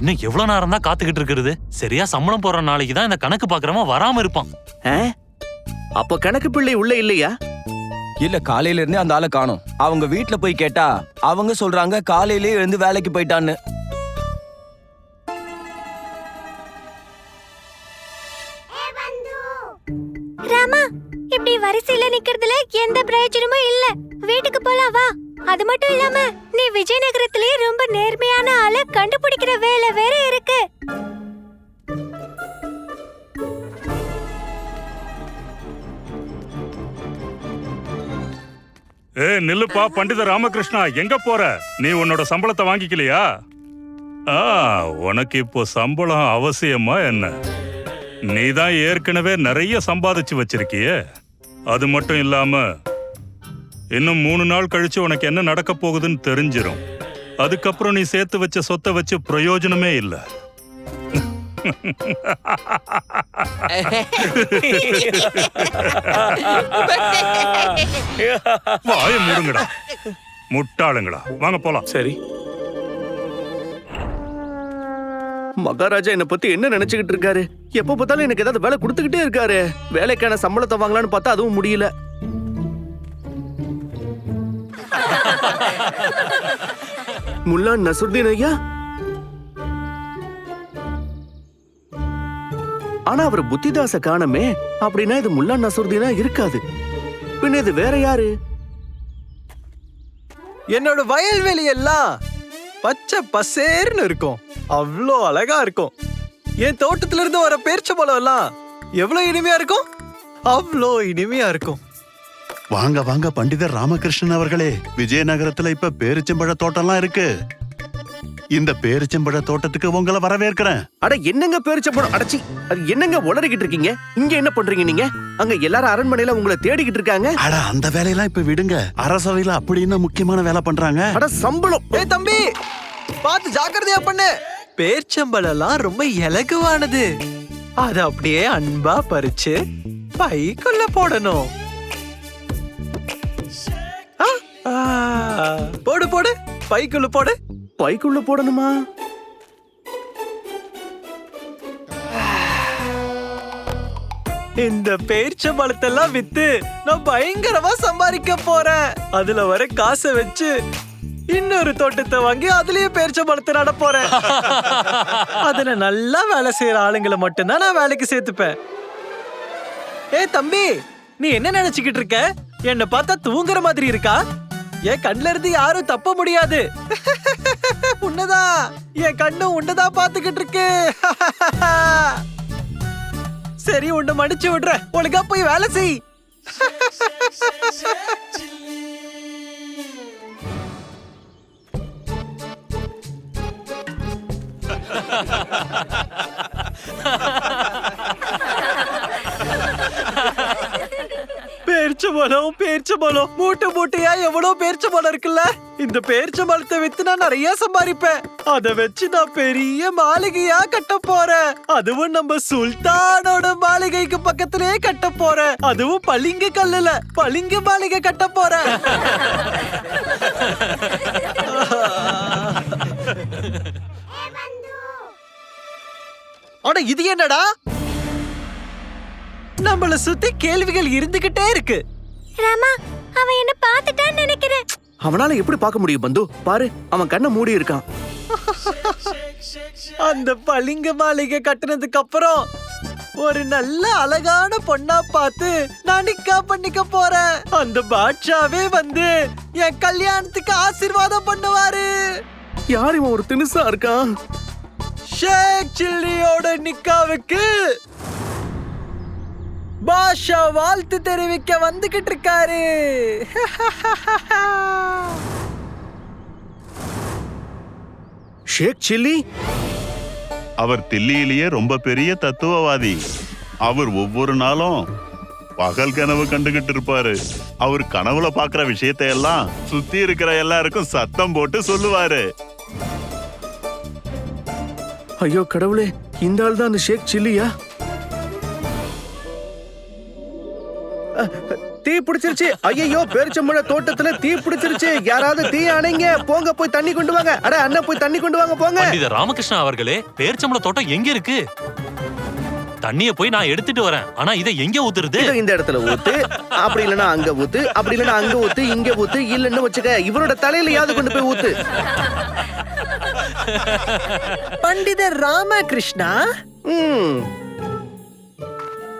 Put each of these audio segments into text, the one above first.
இன்னும் எவ்வளவு நேரம் தான் காத்துக்கிட்டு இருக்கிறது? சரியா சம்பளம் போற நாளைக்கு தான் இந்த கணக்கு பாக்குறவன் வராம இருப்பான்? அப்ப கணக்கு பிள்ளை உள்ள இல்லையா? இல்ல காலையில இருந்தே அந்த ஆளை காணோம். அவங்க வீட்ல போய் கேட்டா அவங்க சொல்றாங்க காலையிலே எழுந்து வேலைக்கு போயிட்டான்னு. ராமா இப்படி வரிசையில நிக்கிறதுல எந்த பிரயோஜனமும் இல்ல. வீட்டுக்கு போலாம் வா. அது மட்டும் இல்லாம நீ விஜயநகரத்திலேயே ரொம்ப நேர்மையான ஆளை கண்டுபிடிக்கிற வேலை வேற இருக்கு. ஏ நில்லுப்பா பண்டித ராமகிருஷ்ணா எங்க போற? நீ உன்னோட சம்பளத்தை வாங்கிக்கலையா? ஆ உனக்கு இப்போ சம்பளம் அவசியமா என்ன? நீ தான் ஏற்கனவே நிறைய சம்பாதிச்சு வச்சிருக்கியே. அது மட்டும் இல்லாம இன்னும் மூணு நாள் கழிச்சு உனக்கு என்ன நடக்க போகுதுன்னு தெரிஞ்சிடும் அதுக்கப்புறம் நீ சேர்த்து வச்ச சொத்தை வச்சு பிரயோஜனமே இல்லை. வாய மூடுங்கடா. முட்டாளுங்களா வாங்க போலாம். சரி. மகாராஜா என்ன பத்தி என்ன நினைச்சுக்கிட்டு இருக்காரு? எப்ப பார்த்தாலும் எனக்கு ஏதாவது வேலை கொடுத்துக்கிட்டே இருக்காரு. வேலைக்கான சம்பளத்தை வாங்கலாம்னு பார்த்தா அதுவும் முடியல. முல்லா நசுர்தீன் ஐயா? ஆனா அவர் புத்திதாச காணமே அப்படின்னா இது முல்லா நசுர்தீனா இருக்காது. பின்ன இது வேற யாரு? என்னோட வயல்வெளி எல்லாம் பச்சை பசேர்னு இருக்கும். அவ்வளோ அழகா இருக்கும். என் தோட்டத்துல இருந்து வர பேரிச்சம்பழம் எல்லாம் எவ்வளோ இனிமையா இருக்கும்? அவ்வளோ இனிமையா இருக்கும். வாங்க வாங்க பண்டிதர் ராமகிருஷ்ணன் அவர்களே. விஜயநகரத்துல இப்ப பேரிச்சம்பழ தோட்டம்லாம் இருக்கு. இந்த பேரிச்சம்பழ தோட்டத்துக்கு உங்களை வரவேற்கிறேன். அட என்னங்க பேரிச்சம்பழம்? அடச்சி அது என்னங்க உளறிக்கிட்டு இருக்கீங்க? இங்க என்ன பண்றீங்க நீங்க? அங்க எல்லாரும் அரண்மனையில உங்களை தேடிக்கிட்டு இருக்காங்க. அட அந்த வேலையெல்லாம் இப்ப விடுங்க. அரசவையில அப்படி என்ன முக்கியமான வேலை பண்றாங்க. அட சம்பளம். ஏய் தம்பி பார்த்து ஜாக்கிரதையா பண்ணு. பேரிச்சம்பழம்லாம் ரொம்ப இலகுவானது. அதை அப்படியே அன்பா பறிச்சு பைக்குள்ள போடணும். போடு போடு. பைக்குள்ள போடு. பைக்குள்ள போடணுமா? இந்த பேரிச்சம்பழத்தெல்லாம் வித்து நான் பயங்கரமா சம்பாதிக்க போறேன். அதுல வர காசை வச்சு இன்னொரு தோட்டத்தை வாங்கி அதுலயே பேரிச்சம்பழத்தை நட போறேன். அதுல நல்லா வேலை செய்யற ஆளுங்களை மட்டும்தான் நான் வேலைக்கு சேர்த்துப்பேன். ஏய் தம்பி நீ என்ன நினைச்சுக்கிட்டு இருக்க? என்ன பார்த்தா தூங்குற மாதிரி இருக்கா? என் கண்ணுல இருந்து யாரும் தப்ப முடியாது. உன்னதான் என் கண்ணு உன்னதான் பாத்துக்கிட்டு இருக்கு. சரி உன்னை மடிச்சு விடுற ஒழுங்கா போய் வேலை செய். பேரிச்சம்பழம் பேரிச்சம்பழம் மூட்டை மூட்டையா எவ்வளவு பேரிச்சம்பழம் இருக்குல்ல? இந்த பேரிச்சம்பழத்தை வித்து நான் நிறைய சம்பாதிப்பேன் அத வச்சு நான் பெரிய மாளிகையா கட்ட போறேன். அதுவும் நம்ம சுல்தானோட மாளிகைக்கு பக்கத்திலே கட்ட போறேன். அதுவும் பளிங்கு கல்லுல பளிங்கு மாளிகை கட்ட போறேன். ஆனா இது என்னடா? நம்மள சுத்தி கேள்விகள் இருந்துகிட்டே இருக்கு. ராமா அவன் என்ன பார்த்துட்டான்னு நினைக்கிறேன். அவனால எப்படி பார்க்க முடியும் பந்து? பாரு அவன் கண்ணை மூடி இருக்கான். அந்த பளிங்க மாளிகை கட்டுனதுக்கு அப்புறம் ஒரு நல்ல அழகான பொண்ணா பார்த்து நான் நிக்கா பண்ணிக்க போறேன். அந்த பாட்ஷாவே வந்து என் கல்யாணத்துக்கு ஆசீர்வாதம் பண்ணுவாரு. யார் இவன் ஒரு தினுசா இருக்கான்? ஷேக் சில்லியோட நிக்காவுக்கு பாஷா வாழ்த்து தெரிவிக்க வந்துகிட்டு இருக்காரு ஷேக் சில்லி? அவர் தில்லியிலேயே ரொம்ப பெரிய தத்துவவாதி. அவர் ஒவ்வொரு நாளும் பகல் கனவு கண்டுகிட்டு இருப்பாரு. அவர் கனவுல பாக்குற விஷயத்தை எல்லாம் சுத்தி இருக்கிற எல்லாருக்கும் சத்தம் போட்டு சொல்லுவாரு. ஐயோ கடவுளே இந்த ஆள் தான் அந்த ஷேக் சில்லியா? தீ பிடிச்சிருச்சு. ஐயோ பேரிச்சம்பழ தோட்டத்துல தீ பிடிச்சிருச்சு. யாராவது தீ அணைங்க. போங்க போய் தண்ணி கொண்டு வாங்க. அட அண்ணன் போய் தண்ணி கொண்டு வாங்க போங்க. பண்டித ராமகிருஷ்ணா அவர்களே பேர்ச்சம்பள தோட்டம் எங்க இருக்கு? தண்ணிய போய் நான் எடுத்துட்டு வரேன். ஆனா இதை எங்க ஊத்துறது? இதோ இந்த இடத்துல ஊத்து. அப்படி இல்லைன்னா அங்க ஊத்து. அப்படி இல்லைன்னா அங்க ஊத்து இங்க ஊத்து. இல்லன்னு வச்சுக்க இவரோட தலையில யாவது கொண்டு போய் ஊத்து. பண்டிதர் ராமகிருஷ்ணா? ம்.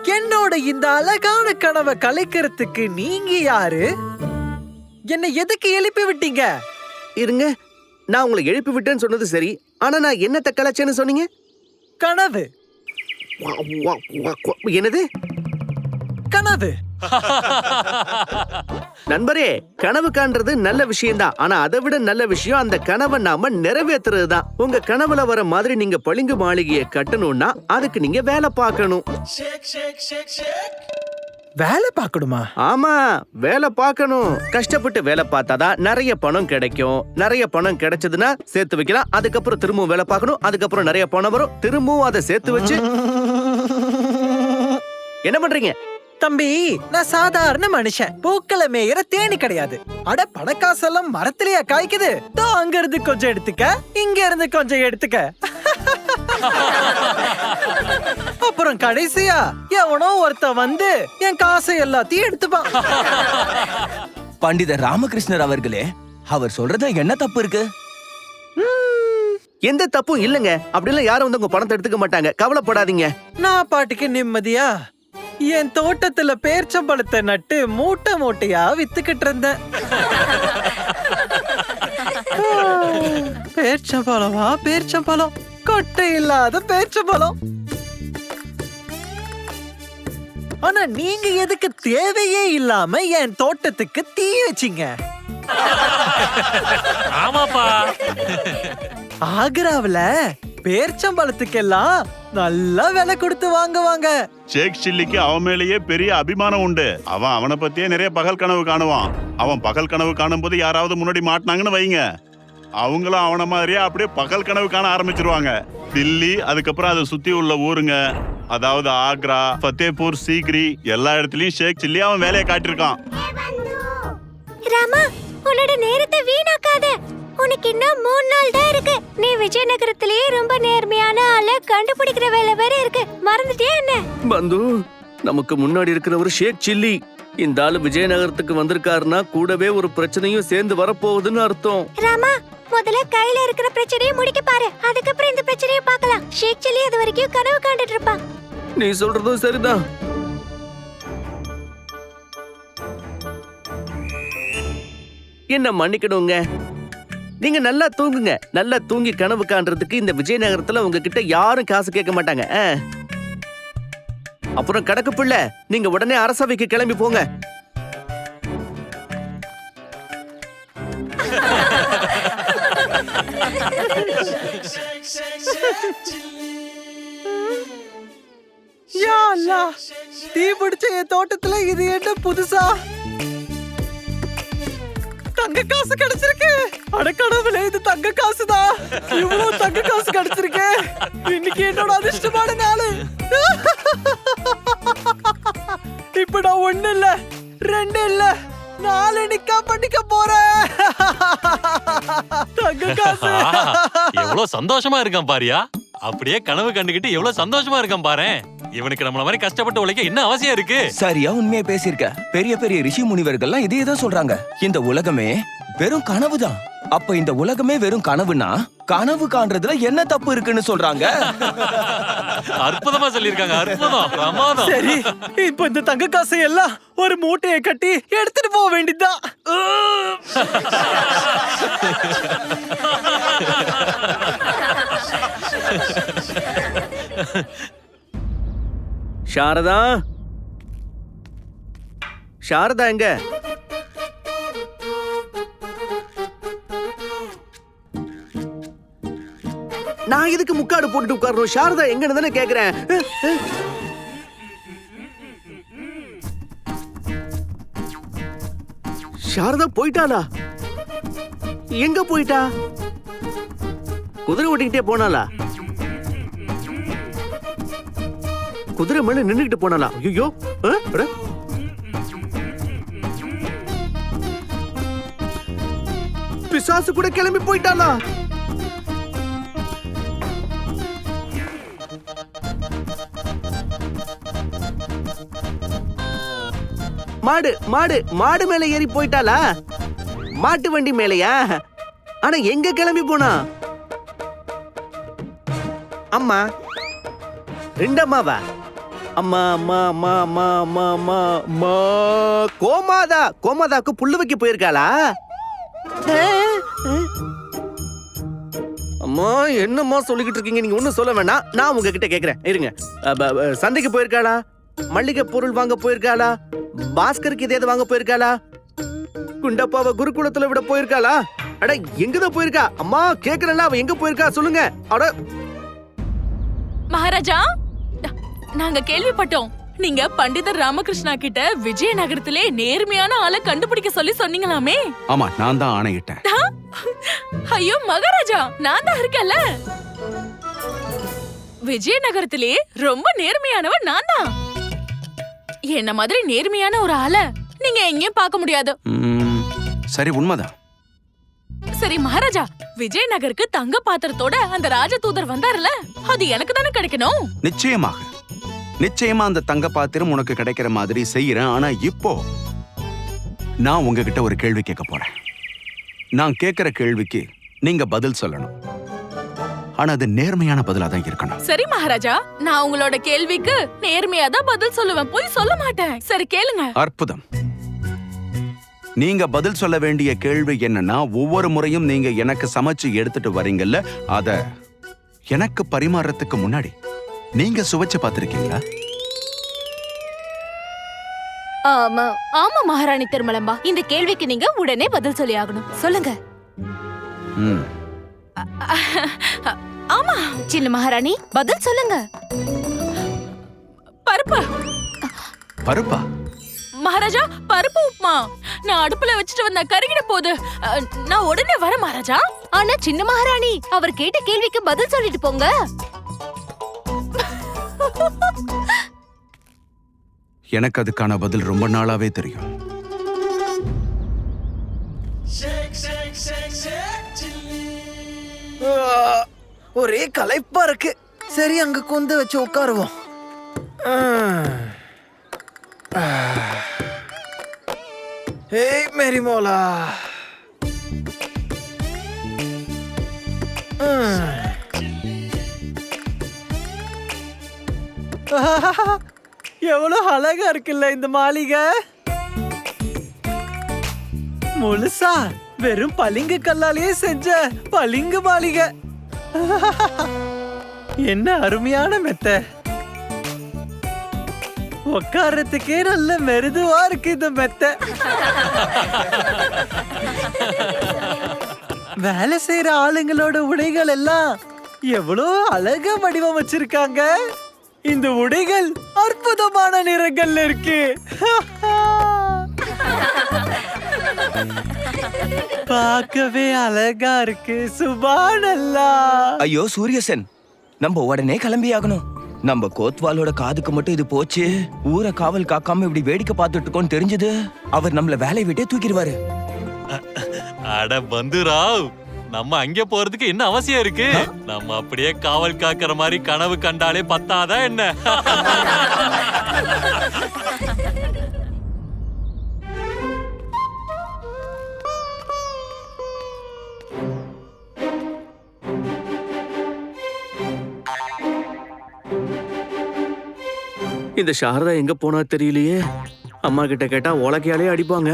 என்னோட இந்த அழகான கனவை கலைக்கிறதுக்கு நீங்க யாரு? என்னை எதுக்கு எழுப்பி விட்டீங்க? இருங்க நான் உங்களை எழுப்பி விட்டேன்னு சொன்னது சரி ஆனா நான் என்னத்த கலைச்சேன்னு சொன்னீங்க? கனவு. என்னது? கனவு. நண்பரே கனவு காண்றது நல்ல விஷயம்தான். ஆனா அதை விட நல்ல விஷயம் அந்த கனவை நாம நிறைவேத்துறது தான் உங்க கனவுல வர மாதிரி நீங்க பளிங்கு மாளிகையை கட்டணும்னா அதுக்கு நீங்க வேலை பார்க்கணும். வேலை பார்க்கணுமா? ஆமா வேலை பார்க்கணும். கஷ்டப்பட்டு வேலை பார்த்தாதான் நிறைய பணம் கிடைக்கும். நிறைய பணம் கிடைச்சதுன்னா சேர்த்து வைக்கலாம். அதுக்கப்புறம் திரும்பவும் வேலை பார்க்கணும். அதுக்கப்புறம் நிறைய பணம் வரும். திரும்பவும் அதை சேர்த்து வச்சு என்ன பண்றீங்க? தம்பி நான் சாதாரண மனுஷன். பூக்களை மேயற தேனி கிடையாது. அட பணக்காசெல்லாம் மரத்திலேயே காய்க்குது? தோ அங்க இருந்து கொஞ்சம் எடுத்துக்க. இங்க இருந்து கொஞ்சம் எடுத்துக்க. அப்புறம் கடைசியா எவனோ ஒருத்தன் வந்து என் காசை எல்லாத்தையும் எடுத்துப்பான். பண்டிதர் ராமகிருஷ்ணர் அவர்களே அவர் சொல்றத என்ன தப்பு இருக்கு? எந்த தப்பும் இல்லைங்க. அப்படிலாம் யாரும் வந்து உங்க பணத்தை எடுத்துக்க மாட்டாங்க. கவலைப்படாதீங்க. நான் பாட்டுக்கு நிம்மதியா என் தோட்டத்துல பேர்ச்சம்பழத்தை நட்டு மூட்டை மூட்டையா வித்துக்கிட்டு இருந்தேன். பேர்ச்சம்பழமா? பேர்ச்சம்பழம். கொட்டை இல்லாத பேர்ச்சம்பழம். ஆனா நீங்க எதுக்கு தேவையே இல்லாம என் தோட்டத்துக்கு தீ வச்சீங்க? ஆமாப்பா. ஆக்ராவுல பேர்ச்சம்பழத்துக்கெல்லாம் நல்லா விலை கொடுத்து வாங்குவாங்க. ஷேக் சில்லிக்கு அவன் மேலேயே பெரிய அபிமானம் உண்டு. அவன் அவனை பத்தியே நிறைய பகல் கனவு காணுவான். அவன் பகல் கனவு காணும்போது யாராவது முன்னாடி மாட்டினாங்கன்னு வைங்க. அவங்களும் அவன மாதிரியே அப்படியே பகல் கனவு காண ஆரம்பிச்சிருவாங்க. தில்லி அதுக்கப்புறம் அதை சுத்தி உள்ள ஊருங்க. அதாவது ஆக்ரா ஃபத்தேபூர் சீக்ரி எல்லா இடத்துலயும் ஷேக் சில்லி அவன் வேலையை காட்டியிருக்கான். ராமா உன்னோட நேரத்தை உனக்கு இன்னும் மூணு நாள் தான் இருக்கு. நீ விஜயநகரத்திலேயே ரொம்ப நேர்மையான ஆளை கண்டுபிடிக்கிற வேலை வேற இருக்கு. மறந்துட்டியா என்ன? பந்து நமக்கு முன்னாடி இருக்கிற ஒரு ஷேக் சில்லி. இந்த ஆளு விஜயநகரத்துக்கு வந்திருக்காருன்னா கூடவே ஒரு பிரச்சனையும் சேர்ந்து வரப்போகுதுன்னு அர்த்தம். ராமா முதல்ல கையில இருக்கிற பிரச்சனையை முடிக்க பாரு. அதுக்கப்புறம் இந்த பிரச்சனையை பார்க்கலாம். ஷேக் சில்லி அது வரைக்கும் கனவு காண்டுட்டு இருப்பான் நீ சொல்றதும் சரிதான். என்ன மன்னிக்கணுங்க? நீங்க நல்லா தூங்குங்க. நல்லா தூங்கி கனவு காண்றதுக்கு இந்த விஜயநகரத்துல உங்ககிட்ட யாரும் காசு கேட்க மாட்டாங்க. அப்புறம் கடக்கு பிள்ளை நீங்க உடனே அரசவைக்கு கிளம்பி போங்க. யா தீ பிடிச்ச என் தோட்டத்துல இது என்ன புதுசா? தங்க காசு கிடைச்சிருக்கு. அடக்கடவுளே இது தங்க காசுதான் இவ்வளவு தங்க காசு கிடைச்சிருக்கு. இன்னைக்கு என்னோட அதிர்ஷ்டமான நாள். இப்ப நான் ஒண்ணு இல்ல ரெண்டு இல்ல நாலு நிக்கா பண்ணிக்க போறேன். தங்க காசு. எவ்வளவு சந்தோஷமா இருக்கான் பாரியா? அப்படியே கனவு கண்டுகிட்டு எவ்வளவு சந்தோஷமா இருக்கான் பாரேன். இவனுக்கு நம்மள மாதிரி கஷ்டப்பட்டு உழைக்க என்ன அவசியம் இருக்கு. சரியா உண்மையை பேசியிருக்க. பெரிய பெரிய ரிஷி முனிவர்கள்லாம் இதே தான் சொல்றாங்க. இந்த உலகமே வெறும் கனவுதான். அப்ப இந்த உலகமே வெறும் கனவுனா கனவு காண்றதுல என்ன தப்பு இருக்குன்னு சொல்றாங்க? அற்புதமா சொல்லியிருக்காங்க. அற்புதம். பிரமாதம். சரி. இப்ப இந்த தங்க காசை எல்லாம் ஒரு மூட்டையை கட்டி எடுத்துட்டு போக வேண்டியதுதான் சாரதா? சாரதா எங்க? நான் எதுக்கு முக்காடு போட்டுட்டு உட்காரணும்? சாரதா எங்கன்னு தானே கேக்குறேன். சாரதா போயிட்டாளா? எங்க போயிட்டா? குதிரை ஓட்டிக்கிட்டே போனாளா? குதிரை மேல நின்னுகிட்டு போனாலாம் ஐயோ பிசாசு கூட கிளம்பி போயிட்டாளா? மாடு மாடு மாடு மேல ஏறி போயிட்டாளா? மாட்டு வண்டி மேலையா? ஆனா எங்க கிளம்பி போனா? அம்மா ரெண்டம்மாவா அம்மா அம்மா அம்மா அம்மா அம்மா அம்மா. அம்மா கோமாதா கோமாதாக்கு புல்லு வைக்க போயிருக்காளா. அம்மா என்னம்மா சொல்லிக்கிட்டு இருக்கீங்க? நீங்க ஒண்ணும் சொல்ல வேணாம். நான் உங்ககிட்ட கேக்குறேன். இருங்க. சந்தைக்கு போயிருக்காளா? மல்லிகை பொருள் வாங்க போயிருக்காளா? பாஸ்கருக்கு எதையாவது வாங்க போயிருக்காளா? குண்டப்பாவை குருகுலத்துல விட போயிருக்காளா? அட எங்கதான் போயிருக்கா? அம்மா கேக்குறேன்ல அவ எங்க போயிருக்கா? சொல்லுங்க. அட. மகாராஜா? நாங்க கேள்விப்பட்டோம். நீங்க பண்டிதர் ராமகிருஷ்ணா கிட்ட விஜயநகரத்திலே நேர்மையான ஆளை கண்டுபிடிக்க சொல்லி சொன்னீங்களாமே. ஆமா நான் தான் ஆணையிட்டேன். ஐயோ மகாராஜா நான் தான் இருக்கேன்ல. விஜயநகரத்திலே ரொம்ப நேர்மையானவன் நான் தான். என்ன மாதிரி நேர்மையான ஒரு ஆளை நீங்க எங்கேயும் பார்க்க முடியாது. சரி உண்மைதான். சரி மகாராஜா விஜயநகருக்கு தங்க பாத்திரத்தோட அந்த ராஜதூதர் வந்தாருல அது எனக்கு தானே கிடைக்கணும்? நிச்சயமாக. நிச்சயமா அந்த தங்க பாத்திரம் உனக்கு கிடைக்கிற மாதிரி செய்யறேன். ஆனா இப்போ நான் உங்ககிட்ட ஒரு கேள்வி கேட்க போறேன். நான் கேட்கிற கேள்விக்கு நீங்க பதில் சொல்லணும். ஆனா அது நேர்மையான பதிலா தான் இருக்கணும். சரி மகாராஜா நான் உங்களோட கேள்விக்கு நேர்மையா தான் பதில் சொல்லுவேன். போய் சொல்ல மாட்டேன். சரி கேளுங்க. அற்புதம். நீங்க பதில் சொல்ல வேண்டிய கேள்வி என்னன்னா ஒவ்வொரு முறையும் நீங்க எனக்கு சமைச்சு எடுத்துட்டு வரீங்கல்ல அத எனக்கு பரிமாறத்துக்கு முன்னாடி நீங்க சுவைச்சு பார்த்திருக்கீங்களா? ஆமா ஆமா மகாராணி திருமலம்பா. இந்த கேள்விக்கு நீங்க உடனே பதில் சொல்லி ஆகணும். சொல்லுங்க. ஆமா சின்ன மகாராணி. பதில் சொல்லுங்க. பருப்பு. பருப்பா? மகாராஜா பருப்பு உப்புமா. நான் அடுப்புல வச்சுட்டு வந்த கருகிட அஹ், நான் உடனே வரேன் மகாராஜா. ஆனா சின்ன மகாராணி அவர் கேட்ட கேள்விக்கு பதில் சொல்லிட்டு போங்க. எனக்கு அதுக்கான பதில் ரொம்ப நாளாவே தெரியும். ஒரே களைப்பா இருக்கு. சரி அங்க குந்து வச்சு உட்காருவோம். ஏய் மேரி எவ்வளவு அழகா இருக்குல்ல இந்த மாளிகை. முழுசா வெறும் பளிங்கு கல்லாலேயே செஞ்ச பளிங்கு மாளிகை. என்ன அருமையான மெத்த. உட்கார்றதுக்கே நல்ல மெருதுவா இருக்கு இந்த மெத்த. வேலை செய்யற ஆளுங்களோட உடைகள் எல்லாம் எவ்வளோ அழகா வடிவமைச்சிருக்காங்க. இந்த உடைகள் அற்புதமான நிறங்கள்ல இருக்கு. பார்க்கவே அழகா இருக்கு. சுபானல்லா. ஐயோ சூரியசன். நம்ம உடனே கிளம்பி ஆகணும். நம்ம கோத்வாலோட காதுக்கு மட்டும் இது போச்சு. ஊரை காவல் காக்காம இப்படி வேடிக்கை பார்த்துட்டு இருக்கோம்னு தெரிஞ்சது. அவர் நம்மள வேலையை விட்டே தூக்கிடுவாரு. அட பந்துராவ் நம்ம அங்க போறதுக்கு என்ன அவசியம் இருக்கு? நம்ம அப்படியே காவல் காக்கிற மாதிரி கனவு கண்டாலே பத்தாதா என்ன? இந்த சாரதா எங்க போனா தெரியலையே? அம்மா கிட்ட கேட்டா உலக்கையாலே அடிப்பாங்க.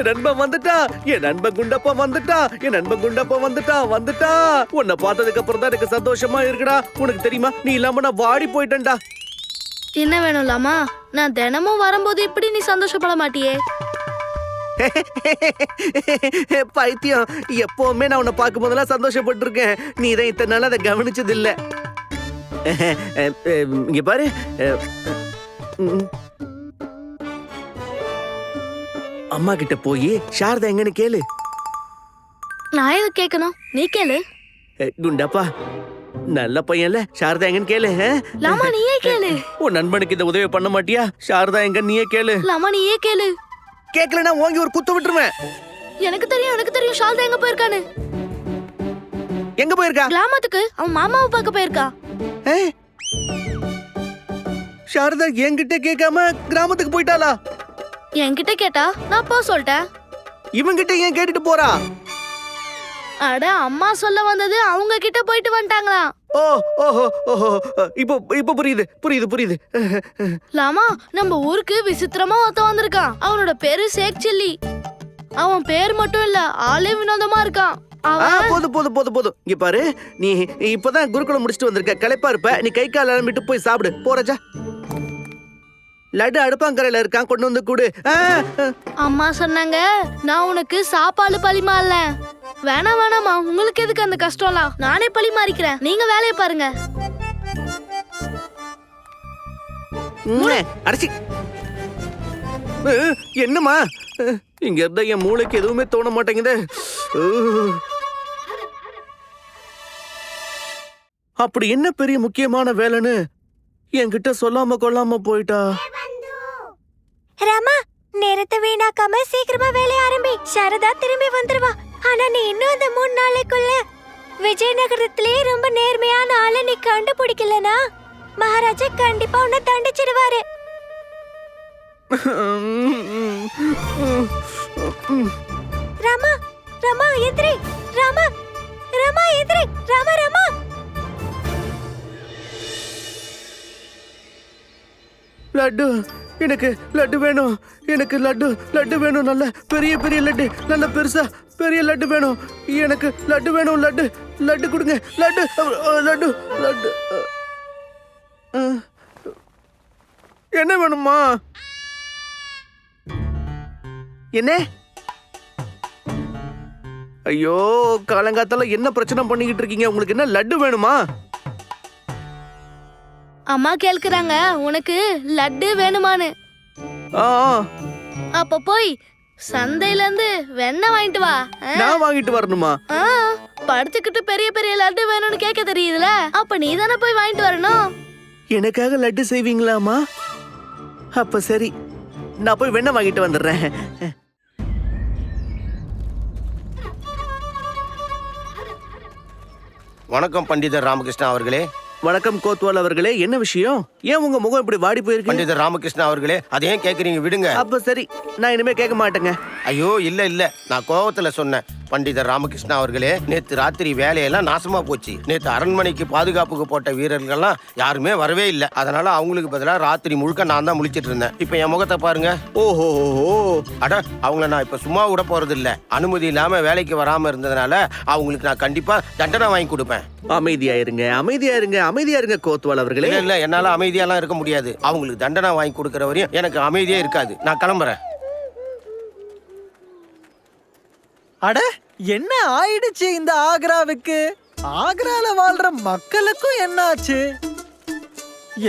என் நண்பன் வந்துட்டா என் நண்பன் குண்டப்பா வந்துட்டா என் நண்பன் குண்டப்பா வந்துட்டா வந்துட்டா. உன்னை பார்த்ததுக்கு அப்புறம் தான் எனக்கு சந்தோஷமா இருக்குடா. உனக்கு தெரியுமா? நீ இல்லாம நான் வாடி போயிட்டேன்டா. என்ன வேணும் நான் தினமும் வரும்போது இப்படி நீ சந்தோஷப்பட மாட்டியே? பைத்தியம் எப்பவுமே நான் உன்னை பார்க்கும் போதெல்லாம் நீ தான் இத்தனை நாள் அதை கவனிச்சது இல்ல இங்க பாரு. அம்மா கிட்ட போய் சாரதா எங்கன்னு கேளு. நான் எது கேட்கணும் நீ கேளு. குண்டப்பா நல்ல பையன்ல சாரதா எங்கன்னு கேளு? லாமா நீயே கேளு. உன் நண்பனுக்கு இந்த உதவி பண்ண மாட்டியா? சாரதா எங்க நீயே கேளு. லாமா நீயே கேளு. கேட்கலன்னா ஓங்கி ஒரு குத்து விட்டுருவேன். எனக்கு தெரியும் எனக்கு தெரியும் ஷால்தா எங்க போயிருக்கான்னு. எங்க போயிருக்கா? கிராமத்துக்கு அவன் மாமாவை பார்க்க போயிருக்கா? சாரதா என்கிட்ட கேட்காம கிராமத்துக்கு போயிட்டாளா? என்கிட்ட கேட்டா நான் போ சொல்லிட்டேன். இவங்கிட்ட ஏன் கேட்டுட்டு போறா? அட அம்மா சொல்ல வந்தது அவங்க கிட்ட போயிட்டு வந்துட்டாங்களாம் ஓ ஓஹோ ஓஹோ. இப்போ இப்போ புரியுது புரியுது புரியுது. லாமா நம்ம ஊருக்கு விசித்திரமா ஒருத்தன் வந்திருக்கான். அவனோட பேரு ஷேக் சில்லி. அவன் பேர் மட்டும் இல்ல ஆளே வினோதமா இருக்கான். ஆ, அவன் போதும் போதும் போதும் போதும் இங்க பாரு நீ இப்பதான் குருகுலம் முடிச்சிட்டு வந்திருக்க. களைப்பா இருப்ப. நீ கை கால் அலம்பிட்டு போய் சாப்பிடு. போறச்சா லட்டு அடுப்பாங்கரையில இருக்கான் கொண்டு வந்து கூடு. அம்மா சொன்னாங்க நான் உனக்கு சாப்பாடு பழிமாறல வேணாம் வேணாமா உங்களுக்கு எதுக்கு அந்த கஷ்டம்லாம்? நானே பழிமாறிக்கிறேன் நீங்க வேலையை பாருங்க. அடச்சி என்னம்மா? இங்க இருந்தா என் மூளைக்கு எதுவுமே தோண மாட்டேங்குது. அப்படி என்ன பெரிய முக்கியமான வேலைன்னு என்கிட்ட சொல்லாம கொள்ளாம போயிட்டா? ராமா நேரத்தை வீணாக்காம சீக்கிரமா வேலைய ஆரம்பி. சாரதா திரும்பி வந்துருவா. ஆனா நீ இன்னும் அந்த மூணு நாளைக்குள்ள விஜயநகரத்திலேயே ரொம்ப நேர்மையான ஆளை நீ கண்டுபிடிக்கலனா? மகாராஜா கண்டிப்பா உன்னை தண்டிச்சிடுவாரு. ராமா ராமா எதிரி ராமா ராமா எதிரி ராமா ராமா. லட்டு எனக்கு லட்டு வேணும். எனக்கு லட்டு லட்டு வேணும். நல்ல பெரிய பெரிய லட்டு. நல்ல பெருசா பெரிய லட்டு வேணும். எனக்கு லட்டு வேணும் லட்டு. லட்டு கொடுங்க. லட்டு லட்டு லட்டு. என்ன வேணுமா என்ன? ஐயோ காலங்காத்தால என்ன பிரச்சனை பண்ணிக்கிட்டு இருக்கீங்க? உங்களுக்கு என்ன லட்டு வேணுமா? அம்மா கேட்கிறாங்க உனக்கு லட்டு வேணுமான்னு. அப்ப போய் சந்தையில இருந்து வெண்ணெய் வாங்கிட்டு வா? நான் வாங்கிட்டு வரணுமா? ஆ, படுத்துக்கிட்டு பெரிய பெரிய லட்டு வேணும்னு கேட்க தெரியுதுல அப்ப நீ தானே போய் வாங்கிட்டு வரணும்? எனக்காக லட்டு செய்வீங்களாமா அப்ப சரி நான் போய் வெண்ணெய் வாங்கிட்டு வந்துடுறேன். வணக்கம் பண்டிதர் ராமகிருஷ்ணா அவர்களே. வணக்கம் கோத்வால் அவர்களே என்ன விஷயம்? ஏன் உங்க முகம் இப்படி வாடி போயிருக்கு? பண்டிதர் ராமகிருஷ்ணா அவர்களே அதை ஏன் கேக்குறீங்க விடுங்க. அப்ப சரி நான் இனிமே கேட்க மாட்டேங்க. ஐயோ இல்ல இல்ல. நான் கோவத்துல சொன்னேன். பண்டிதர் ராமகிருஷ்ணா அவர்களே நேத்து ராத்திரி வேலையெல்லாம் நாசமா போச்சு. நேத்து அரண்மனைக்கு பாதுகாப்புக்கு போட்ட வீரர்கள்லாம் யாருமே வரவே இல்லை. அதனால அவங்களுக்கு பதிலா ராத்திரி முழுக்க நான் தான் முழிச்சிட்டு இருந்தேன். இப்ப என் முகத்தை பாருங்க. ஓஹோ அட அவங்கள நான் இப்ப சும்மா விட போறது இல்ல அனுமதி இல்லாம வேலைக்கு வராம இருந்ததுனால அவங்களுக்கு நான் கண்டிப்பா தண்டனை வாங்கி கொடுப்பேன். அமைதியா இருங்க அமைதியா இருங்க அமைதியா இருங்க கோத்வால் அவர்களே. இல்ல என்னால அமைதியாலாம் இருக்க முடியாது. அவங்களுக்கு தண்டனை வாங்கி கொடுக்கற வரையும் எனக்கு அமைதியே இருக்காது. நான் கிளம்புறேன். அட என்ன ஆயிடுச்சு இந்த ஆக்ராவுக்கு? ஆக்ரால வாழ்ற மக்களுக்கும் என்ன ஆச்சு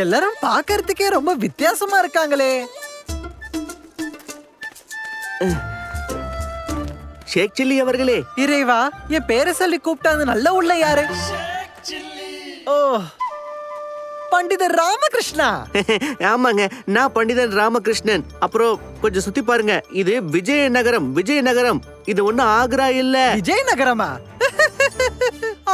எல்லாரும் பார்க்கறதுக்கே ரொம்ப வித்தியாசமா இருக்காங்களே. ஷேக் சில்லி அவர்களே. இறைவா என் பேரை சொல்லி கூப்பிட்ட நல்ல உள்ள யாரு? ஓ பண்டிதர் ராமகிருஷ்ணா. ஆமாங்க நான் பண்டிதன் ராமகிருஷ்ணன். அப்புறம் கொஞ்சம் சுத்தி பாருங்க இது விஜயநகரம் விஜயநகரம். இது ஒண்ணும் ஆக்ரா இல்ல. விஜயநகரமா?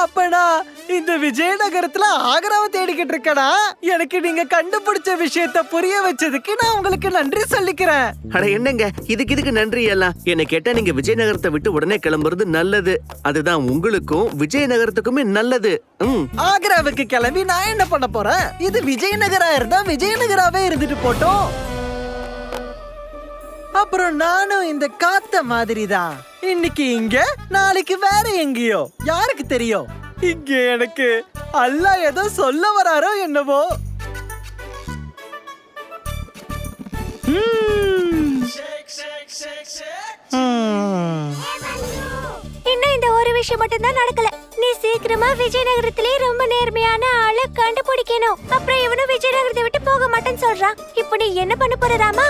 அப்படா இந்த விஜயநகரத்துல ஆக்ராவை தேடிக்கிட்டு இருக்கடா எனக்கு நீங்க கண்டுபிடிச்ச விஷயத்த புரிய வச்சதுக்கு நான் உங்களுக்கு நன்றி சொல்லிக்கிறேன். அட என்னங்க? இதுக்கு இதுக்கு நன்றி எல்லாம். என்னை கேட்டா நீங்க விஜயநகரத்தை விட்டு உடனே கிளம்புறது நல்லது. அதுதான் உங்களுக்கும் விஜயநகரத்துக்குமே நல்லது. ம். ஆக்ராவுக்கு கிளம்பி நான் என்ன பண்ண போறேன்? இது விஜயநகரா இருந்தா விஜயநகராவே இருந்துட்டு போட்டோம். அப்புறம் நானும் இந்த காத்த மாதிரி தான் இன்னைக்கு இங்க நாளைக்கு வேற எங்கேயோ? யாருக்கு தெரியும்? இங்க எனக்கு அல்லா ஏதோ சொல்ல வராரோ என்னவோ? இன்னும் இந்த ஒரு விஷயம் மட்டும் தான் நடக்கல. நீ சீக்கிரமா விஜயநகரத்திலே ரொம்ப நேர்மையான ஆளை கண்டுபிடிக்கணும். அப்புறம் இவனும் விஜயநகரத்தை விட்டு போக மாட்டேன்னு சொல்றான். இப்போ நீ என்ன பண்ண போற ராமா?